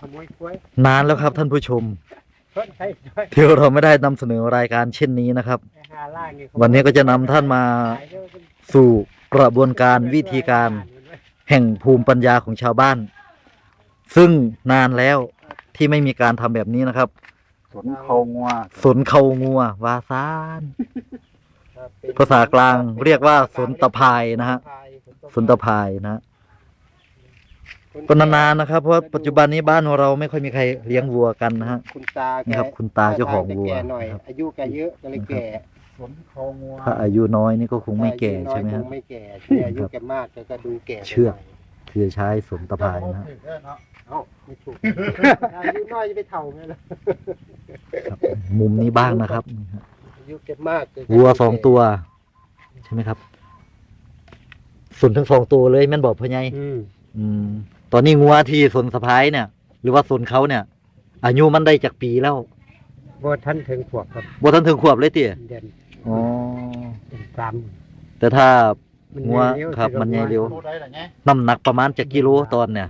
ขโมยกล้วยนานแล้วครับท่านผู้ชม เพิ่นใช้ด้วยที่เราไม่ได้นำเสนอรายการเช่นนี้นะครับไอ้หาล่างนี่วันนี้ก็จะนำท่านมาสู่กระบวนการวิธีการ แห่งภูมิปัญญาของชาวบ้าน ซึ่งนานแล้วที่ไม่มีการทำแบบนี้นะครับ สนเขางัวสนเขางัววาซาน ภาษากลางเรียกว่าสนตะพายนะฮะ สนตะพายนะฮะ ก็นานๆนะครับ เพราะว่าปัจจุบันนี้บ้านของเราไม่ค่อยมีใครเลี้ยงวัวกันนะฮะคุณตาแกนี่ครับ คุณตาเจ้าของวัวแก่หน่อยนะครับ อายุแกเยอะก็เลยแก่สนเขางัวถ้าอายุน้อยนี่ก็คงไม่แก่อายุน้อยใช่ไหมคฮะงไม่แก่ที่อายุแกมากแกก็ดูแก่ไปเชือกหน่ยคือใช้สนตะพายนะฮะเอ้าไม่ถูกอายุน้อยจะไปเท่าไงล่ะครับ มุมนี้บ้างนะครับนี่ฮะอายุแกมากแกก็วัวสองตัว ใช่ไหมครับส่วนทั้งสองตัวเลยแม่นบอกพ่อใหญ่อืมอืม ตอนนี้งัวที่สนสะพายเนี่ย หรือว่าสนเขาเนี่ย อายุมันได้จากปีแล้วบ่ทันถึงขวบครับบ่ทันถึงขวบเลยติเดือนอ๋อเดือนสามแต่ถ้ามันงัวใหญ่เร็วครับสิมันใหญ่เร็วรู้ได้หรือไงน้ำหนักประมาณจะกิโลตอนเนี่ย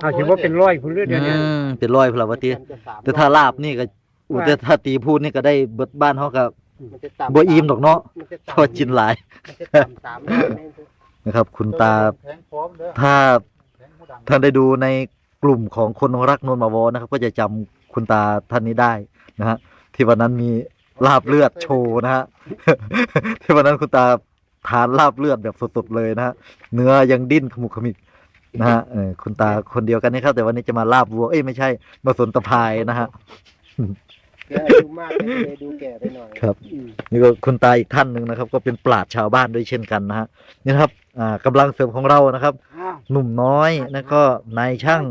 เอาถือว่าเป็นร้อยคุณเลือดเดียวอืเนี่ยมเป็นร้อยพนละวะติมันจะสมแต่ถ้าลาบนี่ก็อู้แต่ถ้าตีพูดนี่ก็ได้เบิดบ้านเฮาก็มันจะต่ำบ่อิ่มดอกเนาะมันจะเพราะกินหลายมันจะต่ำสามร้อยเมตรนะครับ คุณตาแทงพร้อมเด้อถ้าแทงผู้ดังท่านได้ดูในกลุ่มของคนรักนนมาวอนะครับ ก็จะจำคุณตาท่านนี้ได้นะฮะที่วันนั้นมีลาบเลือดโชว์นะฮะที่วันนั้นคุณตาทานลาบเลือดแบบสดๆเลยนะฮะเนื้อยังดิ้นขมุกขมิกนะฮะเออคุณตาคนเดียวกันนี่ครับ แต่วันนี้จะมาลาบวัวเอ้ยไม่ใช่มาสนตะพายนะฮะแกอายุมากแกก็เลยดูแก่ไปหน่อยครับอืมนี่ก็คุณตาอีกท่านหนึ่งนะครับ ก็เป็นปราชญ์ชาวบ้านด้วยเช่นกันนะฮะนี่นะครับอ่ากำลังเสริมของเรานะครับ หนุ่มน้อยแล้วก็นายช่าง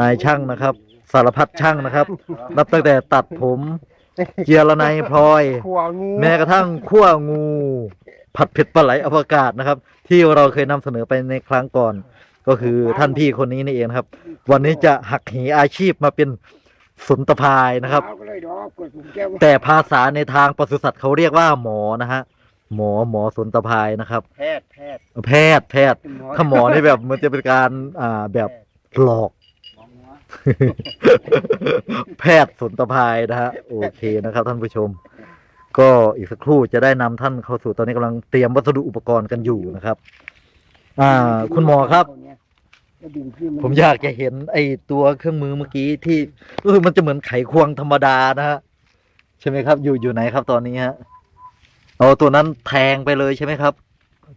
นายช่างนะครับ สารพัดช่างนะครับ นับตั้งแต่ตัดผมเจียระไนยพลอย แม้กระทั่งขั้วงู ผัดเผ็ดปลาไหลอวกาศนะครับ ที่เราเคยนำเสนอไปในครั้งก่อน ก็คือท่านพี่คนนี้นี่เองครับ วันนี้จะหักเหอาชีพมาเป็นสุนตพายนะครับ แต่ภาษาในทางปศุสัตว์เขาเรียกว่าหมอนะฮะ หมอหมอสุนตพายนะครับ แพทย์แพทย์แพทย์แพทย์ถ้าหมอนี่แบบมันจะเป็นการอ่าแบบหลอกแพทย์สนตพายนะฮะโอเคนะครับ ท่านผู้ชม ก็อีกสักครู่จะได้นำท่านเข้าสู่ตอนนี้กำลังเตรียมวัสดุอุปกรณ์กันอยู่นะครับ อ่า คุณหมอครับผมอยากจะเห็นไอ้ตัวเครื่องมือเมื่อกี้ที่เออมันจะเหมือนไขควงธรรมดานะฮะใช่ไหมครับ อยู่อยู่ไหนครับตอนนี้ฮะ เอาตัวนั้นแทงไปเลยใช่ไหมครับ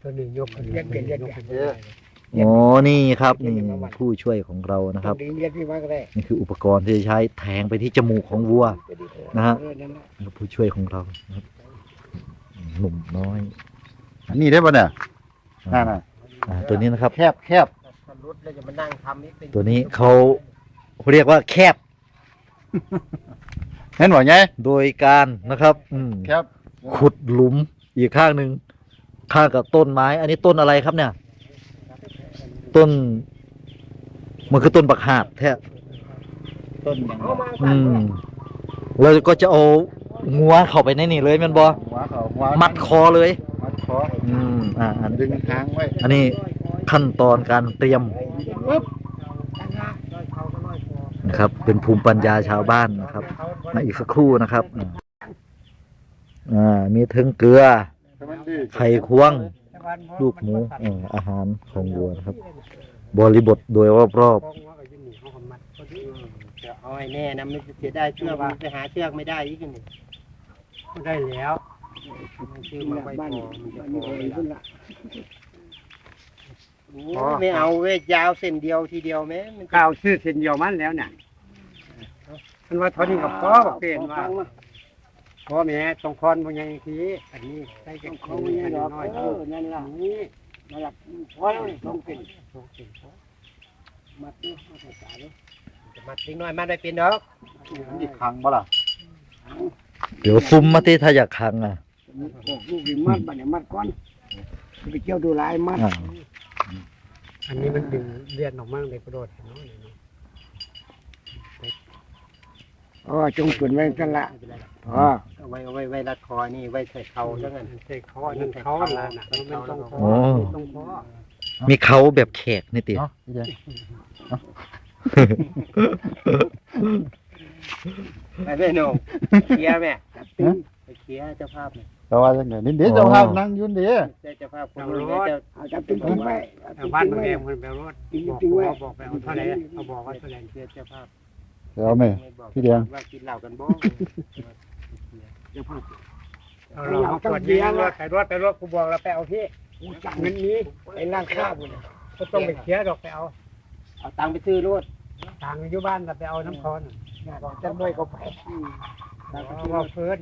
ตัวนี้ยกขึ้นเรียกเปลี่ยนเรียกยกขึ้นเออ อ๋อนี่ครับนี่ผู้ช่วยของเรานะครับเรียกพี่ว่าก็ได้นี่คืออุปกรณ์ที่จะใช้แทงไปที่จมูกของวัวนะฮะเออนั่นแหละนี่คือผู้ช่วยของเรานะครับหนุ่มน้อยอันนี้ได้ป่ะเนี่ยนั่นน่ะอ่าตัวนี้นะครับ แคบแคบถ้ารุดแล้วจะมานั่งทำนี่เป็นตัวนี้เขาเรียกว่าแคบเห็นบ่ไงโดยการนะครับ อืมแคบ ขุดหลุมอีกข้างหนึ่งข้างกับต้นไม้ อันนี้ต้นอะไรครับเนี่ย ต้น มันคือต้นบักหาดแท้ต้นอย่างเอามาอืมเราก็จะเอางัวเข้าไปในนี่เลยแมันบอหัวเขาหัวมัดคอเลย มัดคออืมอ่าอันดึงหางไว้อันนี้ขั้นตอนการเตรียมปึ๊บตั้งหน้าร้อยเขาก็ร้อยคอนะครับ เป็นภูมิปัญญาชาวบ้านนะครับมาอีกสักครู่นะครับอ่า อ่ามีถึงเกลือ ไข่ควง ลูกหมูเอ่ออาหารของวัวนะครับ บริบทโดยรอบคล้องว่าก็อยืนหนีเขาก็มัดพอดีเดี๋ยวเอาให้แน่นะไม่เสียได้เชือกมันไปหาเชือกไม่ได้อีกนี่ก็ได้แล้วมันชื่อมาไว้พอมันจะพอไหมล่ะโอ้ไม่เอาเว้ยยาวเส้นเดียวทีเดียวแม่มันจะก้าวชื่อเส้นเดียวมันแล้วเนี่ยมันว่าเท่านี้กับพ่อบอกเป็นว่า พ่อแม่ตรงคอนบางอย่างทีอันนี้ใส่แกงเขาอันนี้น้อยเออนั่นล่ะนี่นั่นล่ะพ่อต้องเป็นต้องเป็นพ่อมัดนี่เอาใส่สายเลยจะมัดเล็กน้อยมัดได้เป็นดอกมันอีกครั้งบ่ล่ะๆเดี๋ยวซุ่มมาที่ถ้าอยากคังอะโอ้ลูกนี่มัดบัดเนี่ยมัดก่อนไปเกี่ยวดูลายมัดอ่าอันนี้มันดึงเลียนออกมาเลยกระโดดเห็นไห มอ๋อจงส่วนไว้กันละไม่เป็นไรหรอกอ๋อเอาไว้เอาไว้ไว้รัดคอนี่ไว้ใส่เข่าแล้วกันใส่คอนั่นเขาละนะมันเป็นตรงคอโอ้ตรงคอมีเขาแบบแขกนี่ติเนาะพี่เจไปแม่โหนงเคลียร์แม่ไปเคลียร์เจ้าภาพเนี่ยแต่ว่าจังไดนี่เดี๋ยวเจ้าภาพนั่งอยุ่นเดีเจ้าภาพคนรู้เจ้าเอาจับตึงทิ้งไว้เอาบ้านมาแรงคนไปรถบอกเขาบอกไปเอาเท่าไหร่เอาบอกว่าเท่าไหร่เคลียร์เจ้าภาพ เดี๋ยวเอาไหมไม่บอกพี่แดง ว่ากินเหล้ากันบ่เดี๋ยวพ่อเอาเราเอาขวดเบียร์รถไปรถไปรถกูบอกแล้วไปเอาพี่กูจังเงินนี้ไอ้ร้านข้าวเนี่ยก็ต้องไปเคลียร์ดอกไปเอาเอาตังค์ไปซื้อรถทางอยู่บ้านแต่ไปเอาน้ำคอนบอกจะด้วยก็ไปแล้วก็ว่าเพิ่น